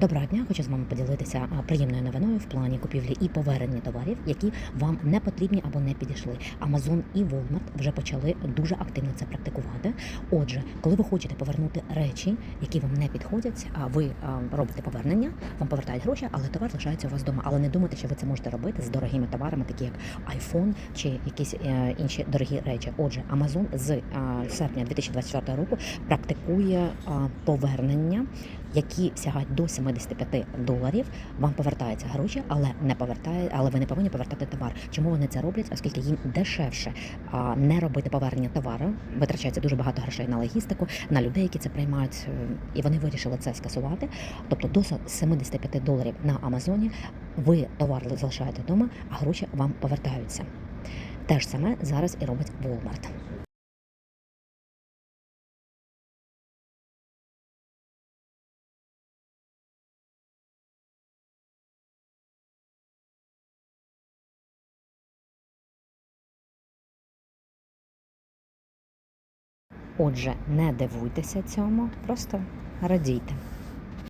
Доброго дня, хочу з вами поділитися приємною новиною в плані купівлі і повернення товарів, які вам не потрібні або не підійшли. Amazon і Walmart вже почали дуже активно це практикувати. Отже, коли ви хочете повернути речі, які вам не підходять, а ви робите повернення, вам повертають гроші, але товар лишається у вас вдома. Але не думайте, що ви це можете робити з дорогими товарами, такі як iPhone чи якісь е, інші дорогі речі. Отже, Amazon з серпня 2024 року практикує повернення, які сягають до 75 доларів. Вам повертаються гроші, але не повертає, але ви не повинні повертати товар. Чому вони це роблять? Оскільки їм дешевше не робити повернення товару, витрачається дуже багато грошей на логістику, на людей, які це приймають, е, і вони вирішили це скасувати. Тобто до 75 доларів на Амазоні ви товар залишаєте вдома, а гроші вам повертаються. Те ж саме зараз і робить Walmart. Отже, не дивуйтеся цьому, просто радійте.